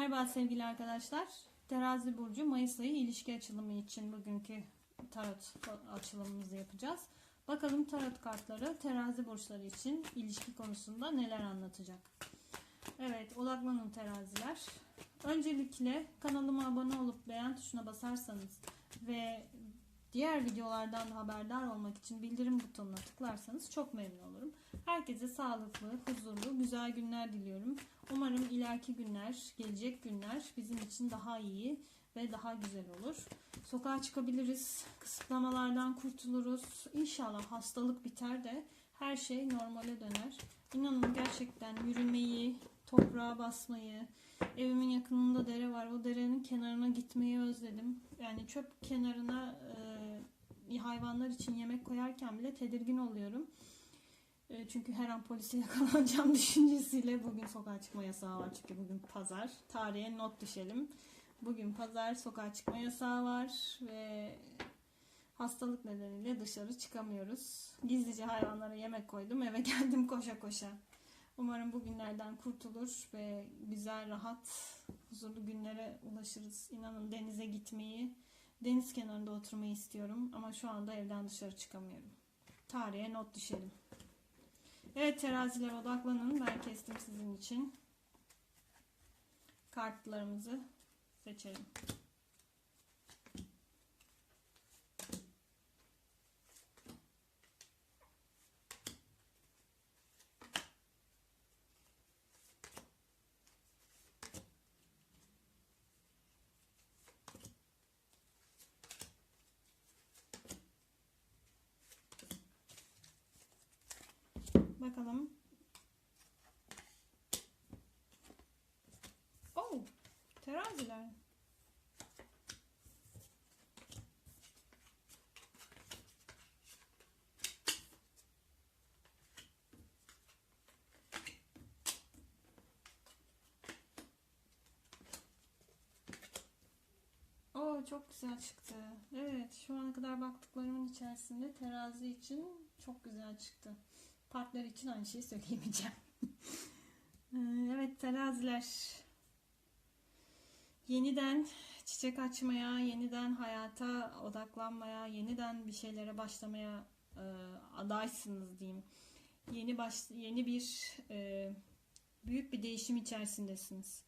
Merhaba sevgili arkadaşlar. Terazi Burcu Mayıs ayı ilişki açılımı için bugünkü tarot açılımımızı yapacağız. Bakalım tarot kartları terazi burçları için ilişki konusunda neler anlatacak. Evet odaklanın teraziler. Öncelikle kanalıma abone olup beğen tuşuna basarsanız ve diğer videolardan haberdar olmak için bildirim butonuna tıklarsanız çok memnun olurum. Herkese sağlıklı, huzurlu, güzel günler diliyorum. Umarım ileriki günler, gelecek günler bizim için daha iyi ve daha güzel olur. Sokağa çıkabiliriz, kısıtlamalardan kurtuluruz. İnşallah hastalık biter de her şey normale döner. İnanın gerçekten yürümeyi, toprağa basmayı, evimin yakınında dere var. O derenin kenarına gitmeyi özledim. Yani çöp kenarına e, hayvanlar için yemek koyarken bile tedirgin oluyorum. E, Çünkü her an polise yakalanacağım düşüncesiyle bugün sokağa çıkma yasağı var. Çünkü bugün pazar. Tarihe not düşelim. Bugün pazar sokağa çıkma yasağı var ve hastalık nedeniyle dışarı çıkamıyoruz. Gizlice hayvanlara yemek koydum. Eve geldim koşa koşa. Umarım bu günlerden kurtulur ve güzel, rahat, huzurlu günlere ulaşırız. İnanın denize gitmeyi, deniz kenarında oturmayı istiyorum ama şu anda evden dışarı çıkamıyorum. Tarihe not düşelim. Evet teraziler odaklanın. Ben kestim sizin için. Kartlarımızı seçelim. Bakalım. Oh, teraziler. Oo, çok güzel çıktı. Evet, şu ana kadar baktıklarımın içerisinde terazi için çok güzel çıktı. Partner için aynı şeyi söyleyemeyeceğim. Ee, evet teraziler. Yeniden çiçek açmaya, yeniden hayata odaklanmaya, yeniden bir şeylere başlamaya e, adaysınız diyeyim. Yeni baş, yeni bir e, büyük bir değişim içerisindesiniz.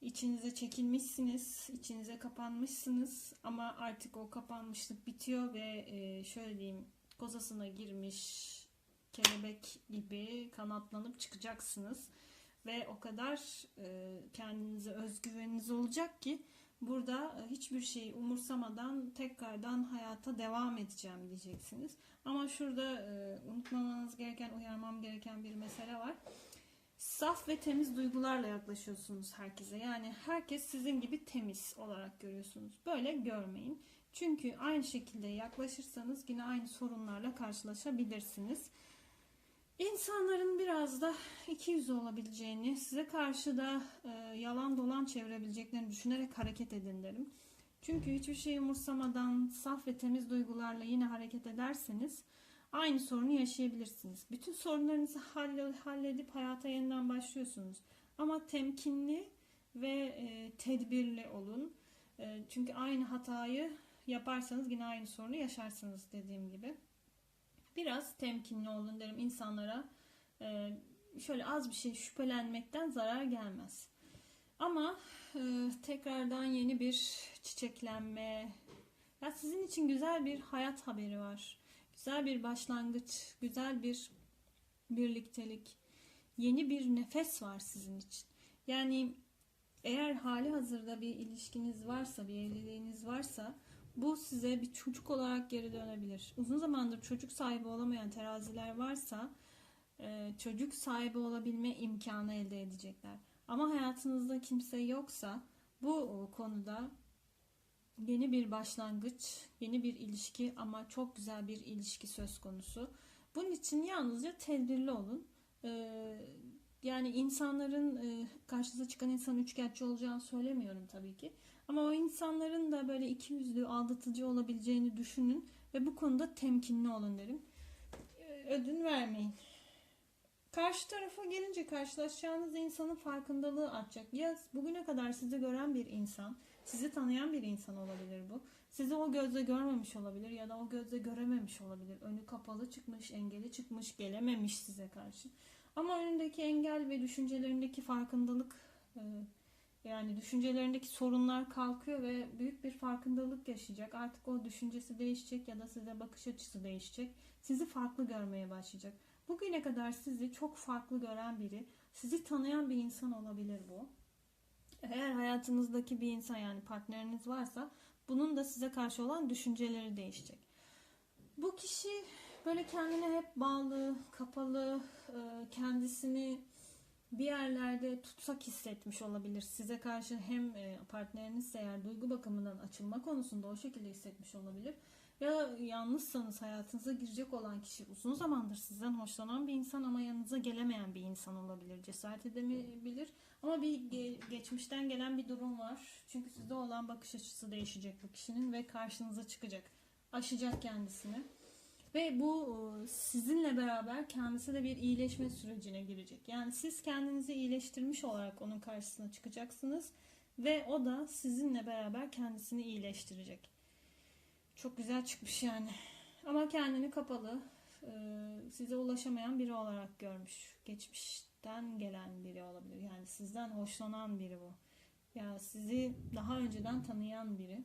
İçinize çekilmişsiniz, içinize kapanmışsınız ama artık o kapanmışlık bitiyor ve e, şöyle diyeyim kozasına girmiş kelebek gibi kanatlanıp çıkacaksınız ve o kadar e, kendinize özgüveniniz olacak ki burada e, hiçbir şeyi umursamadan tekrardan hayata devam edeceğim diyeceksiniz. Ama şurada e, unutmamanız gereken, uyarmam gereken bir mesele var. Saf ve temiz duygularla yaklaşıyorsunuz herkese. Yani herkes sizin gibi temiz olarak görüyorsunuz. Böyle görmeyin. Çünkü aynı şekilde yaklaşırsanız yine aynı sorunlarla karşılaşabilirsiniz. İnsanların biraz da iki yüzlü olabileceğini, size karşı da e, yalan dolan çevirebileceklerini düşünerek hareket edin derim. Çünkü hiçbir şeyi umursamadan saf ve temiz duygularla yine hareket ederseniz aynı sorunu yaşayabilirsiniz. Bütün sorunlarınızı halle- halledip hayata yeniden başlıyorsunuz. Ama temkinli ve e, tedbirli olun. E, çünkü aynı hatayı yaparsanız yine aynı sorunu yaşarsınız dediğim gibi. Biraz temkinli olun derim insanlara. E, şöyle az bir şey şüphelenmekten zarar gelmez. Ama e, tekrardan yeni bir çiçeklenme, ya sizin için güzel bir hayat haberi var. Güzel bir başlangıç, güzel bir birliktelik, yeni bir nefes var sizin için. Yani eğer hali hazırda bir ilişkiniz varsa, bir evliliğiniz varsa bu size bir çocuk olarak geri dönebilir. Uzun zamandır çocuk sahibi olamayan teraziler varsa e, çocuk sahibi olabilme imkanı elde edecekler. Ama hayatınızda kimse yoksa bu konuda yeni bir başlangıç, yeni bir ilişki ama çok güzel bir ilişki söz konusu. Bunun için yalnızca tedbirli olun. Ee, yani insanların e, karşınıza çıkan insan üçkağıtçı olacağını söylemiyorum tabii ki. Ama o insanların da böyle iki yüzlü, aldatıcı olabileceğini düşünün ve bu konuda temkinli olun derim. Ee, Ödün vermeyin. Karşı tarafa gelince karşılaşacağınız insanın farkındalığı artacak. Ya bugüne kadar sizi gören bir insan, sizi tanıyan bir insan olabilir bu. Sizi o gözle görmemiş olabilir ya da o gözle görememiş olabilir. Önü kapalı çıkmış, engeli çıkmış, gelememiş size karşı. Ama önündeki engel ve düşüncelerindeki farkındalık e, yani düşüncelerindeki sorunlar kalkıyor ve büyük bir farkındalık yaşayacak. Artık o düşüncesi değişecek ya da size bakış açısı değişecek. Sizi farklı görmeye başlayacak. Bugüne kadar sizi çok farklı gören biri, sizi tanıyan bir insan olabilir bu. Eğer hayatınızdaki bir insan yani partneriniz varsa bunun da size karşı olan düşünceleri değişecek. Bu kişi böyle kendine hep bağlı, kapalı, e, kendisini bir yerlerde tutsak hissetmiş olabilir. Size karşı hem e, partneriniz eğer duygu bakımından açılma konusunda o şekilde hissetmiş olabilir. Ya yalnızsanız hayatınıza girecek olan kişi uzun zamandır sizden hoşlanan bir insan ama yanınıza gelemeyen bir insan olabilir. Cesaret edemeyebilir ama bir ge- geçmişten gelen bir durum var. Çünkü sizde olan bakış açısı değişecek bu kişinin ve karşınıza çıkacak. Aşacak kendisini. Ve bu e, sizinle beraber kendisi de bir iyileşme sürecine girecek. Yani siz kendinizi iyileştirmiş olarak onun karşısına çıkacaksınız ve o da sizinle beraber kendisini iyileştirecek. Çok güzel çıkmış yani. Ama kendini kapalı, size ulaşamayan biri olarak görmüş. Geçmişten gelen biri olabilir. Yani sizden hoşlanan biri bu. Ya sizi daha önceden tanıyan biri.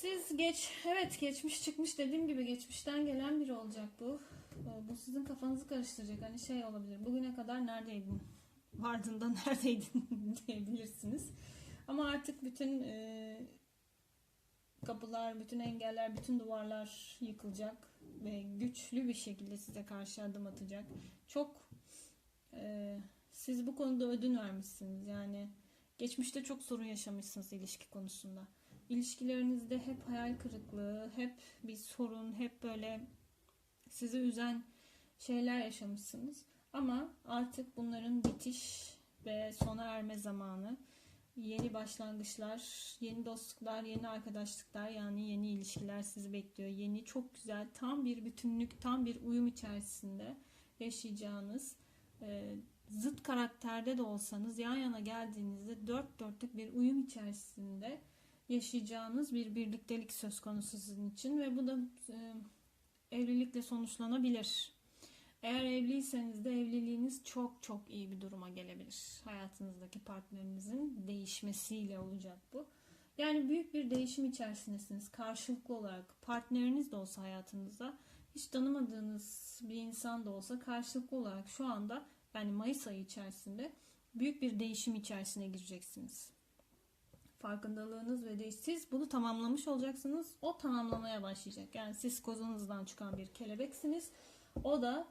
Siz geç, evet geçmiş çıkmış dediğim gibi geçmişten gelen biri olacak bu. Ee, Bu sizin kafanızı karıştıracak. Hani şey olabilir. Bugüne kadar neredeydin? Vardığında neredeydin diyebilirsiniz. Ama artık bütün e, kapılar, bütün engeller, bütün duvarlar yıkılacak ve güçlü bir şekilde size karşı adım atacak. Çok e, siz bu konuda ödün vermişsiniz. Yani geçmişte çok sorun yaşamışsınız ilişki konusunda. İlişkilerinizde hep hayal kırıklığı, hep bir sorun, hep böyle sizi üzen şeyler yaşamışsınız. Ama artık bunların bitiş ve sona erme zamanı. Yeni başlangıçlar, yeni dostluklar, yeni arkadaşlıklar yani yeni ilişkiler sizi bekliyor. Yeni çok güzel, tam bir bütünlük, tam bir uyum içerisinde yaşayacağınız e, zıt karakterde de olsanız yan yana geldiğinizde dört dörtlük bir uyum içerisinde yaşayacağınız bir birliktelik söz konusu sizin için ve bu da e, evlilikle sonuçlanabilir. Eğer evliyseniz de evliliğiniz çok çok iyi bir duruma gelebilir. Hayatınızdaki partnerinizin değişmesiyle olacak bu. Yani büyük bir değişim içerisindesiniz. Karşılıklı olarak partneriniz de olsa hayatınızda hiç tanımadığınız bir insan da olsa karşılıklı olarak şu anda yani Mayıs ayı içerisinde büyük bir değişim içerisine gireceksiniz farkındalığınız ve de siz bunu tamamlamış olacaksınız. O tamamlamaya başlayacak. Yani siz kozunuzdan çıkan bir kelebeksiniz. O da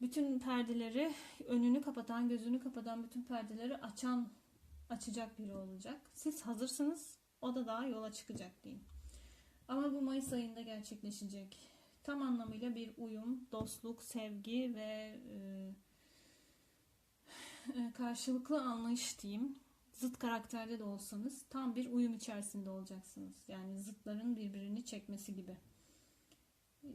bütün perdeleri önünü kapatan, gözünü kapatan bütün perdeleri açan, açacak biri olacak. Siz hazırsınız. O da daha yola çıkacak diyeyim. Ama bu Mayıs ayında gerçekleşecek. Tam anlamıyla bir uyum, dostluk, sevgi ve e, karşılıklı anlayış diyeyim zıt karakterde de olsanız tam bir uyum içerisinde olacaksınız. Yani zıtların birbirini çekmesi gibi.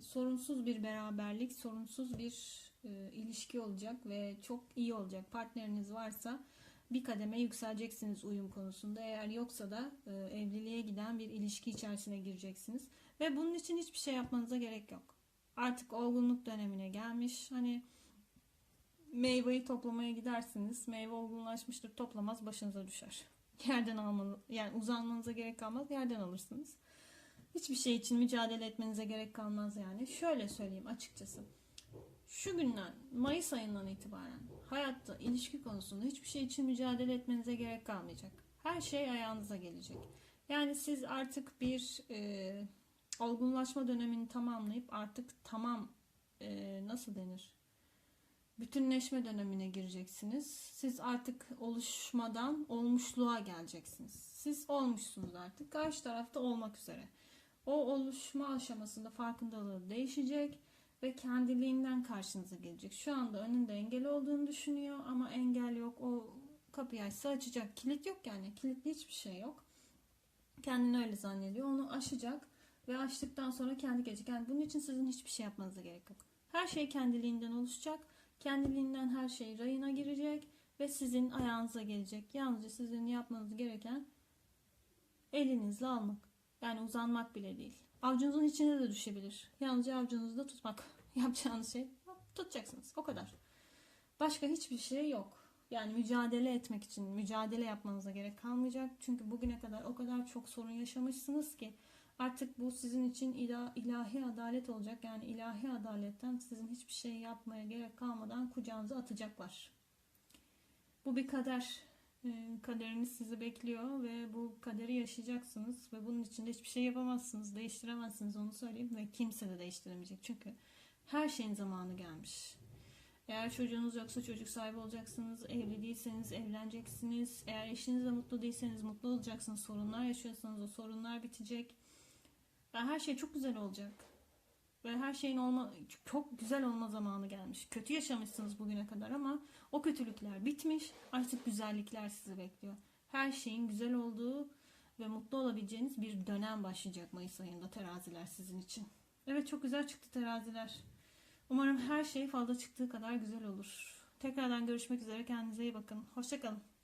Sorunsuz bir beraberlik, sorunsuz bir e, ilişki olacak ve çok iyi olacak. Partneriniz varsa bir kademe yükseleceksiniz uyum konusunda. Eğer yoksa da e, evliliğe giden bir ilişki içerisine gireceksiniz. Ve bunun için hiçbir şey yapmanıza gerek yok. Artık olgunluk dönemine gelmiş. Hani meyveyi toplamaya gidersiniz. Meyve olgunlaşmıştır toplamaz başınıza düşer. Yerden almanız yani uzanmanıza gerek kalmaz yerden alırsınız. Hiçbir şey için mücadele etmenize gerek kalmaz yani. Şöyle söyleyeyim açıkçası. Şu günden Mayıs ayından itibaren hayatta ilişki konusunda hiçbir şey için mücadele etmenize gerek kalmayacak. Her şey ayağınıza gelecek. Yani siz artık bir e, olgunlaşma dönemini tamamlayıp artık tamam e, nasıl denir? Bütünleşme dönemine gireceksiniz. Siz artık oluşmadan olmuşluğa geleceksiniz. Siz olmuşsunuz artık. Karşı tarafta olmak üzere. O oluşma aşamasında farkındalığı değişecek ve kendiliğinden karşınıza gelecek. Şu anda önünde engel olduğunu düşünüyor ama engel yok. O kapıyı açsa açacak. Kilit yok yani. Kilitli hiçbir şey yok. Kendini öyle zannediyor. Onu aşacak ve açtıktan sonra kendi gelecek. Yani bunun için sizin hiçbir şey yapmanıza gerek yok. Her şey kendiliğinden oluşacak. Kendiliğinden her şey rayına girecek ve sizin ayağınıza gelecek. Yalnızca sizin yapmanız gereken elinizle almak. Yani uzanmak bile değil. Avcunuzun içine de düşebilir. Yalnızca avcunuzda tutmak. Yapacağınız şey tutacaksınız. O kadar. Başka hiçbir şey yok. Yani mücadele etmek için mücadele yapmanıza gerek kalmayacak. Çünkü bugüne kadar o kadar çok sorun yaşamışsınız ki artık bu sizin için ila- ilahi adalet olacak. Yani ilahi adaletten sizin hiçbir şey yapmaya gerek kalmadan kucağınıza atacaklar. Bu bir kader. Ee, Kaderiniz sizi bekliyor ve bu kaderi yaşayacaksınız ve bunun için de hiçbir şey yapamazsınız, değiştiremezsiniz onu söyleyeyim ve kimse de değiştiremeyecek. Çünkü her şeyin zamanı gelmiş. Eğer çocuğunuz yoksa çocuk sahibi olacaksınız. Evli değilseniz evleneceksiniz. Eğer eşinizle mutlu değilseniz mutlu olacaksınız. Sorunlar yaşıyorsanız o sorunlar bitecek. Ve her şey çok güzel olacak. Ve her şeyin olma, çok güzel olma zamanı gelmiş. Kötü yaşamışsınız bugüne kadar ama o kötülükler bitmiş. Artık güzellikler sizi bekliyor. Her şeyin güzel olduğu ve mutlu olabileceğiniz bir dönem başlayacak Mayıs ayında teraziler sizin için. Evet çok güzel çıktı teraziler. Umarım her şey falda çıktığı kadar güzel olur. Tekrardan görüşmek üzere. Kendinize iyi bakın. Hoşçakalın.